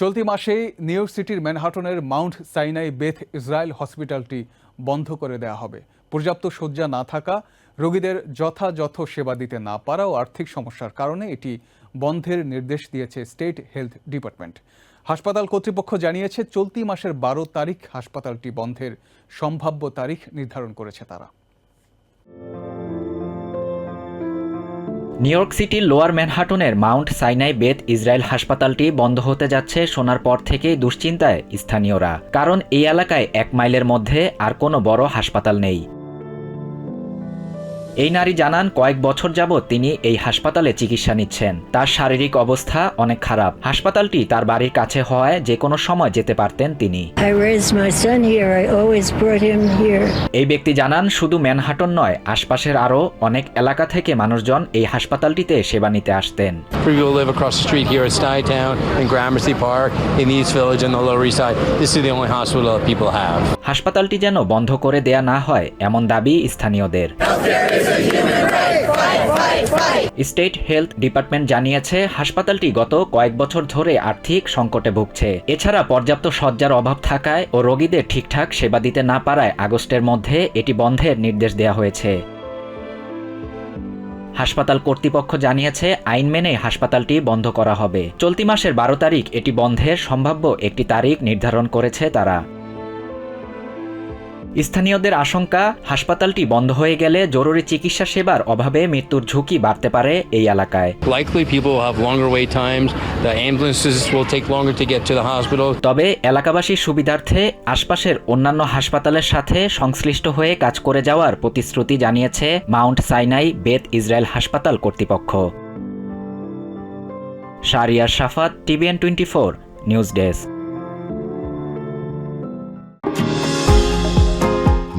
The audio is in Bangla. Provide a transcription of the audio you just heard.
চলতি মাসেই নিউ সিটির ম্যানহাটনের মাউন্ট সাইনাই বেথ ইসরায়েল হসপিটালটি বন্ধ করে দেওয়া হবে। পর্যাপ্ত শয্যা না থাকা, রোগীদের যথাযথ সেবা দিতে না পারা ও আর্থিক সমস্যার কারণে এটি বন্ধের নির্দেশ দিয়েছে স্টেট হেলথ ডিপার্টমেন্ট। হাসপাতাল কর্তৃপক্ষ জানিয়েছে, চলতি মাসের বারো তারিখ হাসপাতালটি বন্ধের সম্ভাব্য তারিখ নির্ধারণ করেছে তারা। নিউ ইয়র্ক সিটির লোয়ার ম্যানহাটনের মাউন্ট সাইনাই বেথ ইসরায়েল হাসপাতালটি বন্ধ হতে যাচ্ছে শোনার পর থেকেই দুশ্চিন্তায় স্থানীয়রা, কারণ এই এলাকায় এক মাইলের মধ্যে আর কোনো বড় হাসপাতাল নেই। এই নারী জানান কয়েক বছর যাবৎ তিনি এই হাসপাতালে চিকিৎসা নিচ্ছেন তার শারীরিক অবস্থা অনেক খারাপ হাসপাতালটি তার বাড়ির কাছে হওয়ায় যে কোনো সময় যেতে পারতেন তিনি I raised my son here. I always brought him here. এই ব্যক্তি জানান শুধু ম্যানহাটন নয় আশপাশের আরও অনেক এলাকা থেকে মানুষজন এই হাসপাতালটিতে সেবা নিতে আসতেন. হাসপাতালটি যেন বন্ধ করে দেয়া না হয় এমন দাবি স্থানীয়দের স্টেট হেলথ ডিপার্টমেন্ট জানিয়েছে, হাসপাতালটি গত কয়েক বছর ধরে আর্থিক সংকটে ভুগছে। এছাড়া পর্যাপ্ত শয্যার অভাব থাকায় ও রোগীদের ঠিকঠাক সেবা দিতে না পারায় আগস্টের মধ্যে এটি বন্ধের নির্দেশ দেওয়া হয়েছে। হাসপাতাল কর্তৃপক্ষ জানিয়েছে, আইন মেনে হাসপাতালটি বন্ধ করা হবে। চলতি মাসের বারো তারিখ এটি বন্ধের সম্ভাব্য একটি তারিখ নির্ধারণ করেছে তারা। স্থানীয়দের আশঙ্কা হাসপাতালটি বন্ধ হয়ে গেলে জরুরি চিকিৎসা সেবার অভাবে মৃত্যুর ঝুঁকি বাড়তে পারে এই এলাকায়. তবে এলাকাবাসীর সুবিধার্থে আশপাশের অন্যান্য হাসপাতালের সাথে সংশ্লিষ্ট হয়ে কাজ করে যাওয়ার প্রতিশ্রুতি জানিয়েছে মাউন্ট সাইনাই বেত ইসরায়েল হাসপাতাল কর্তৃপক্ষ। Shahriar Shafat TVN twenty four news desk.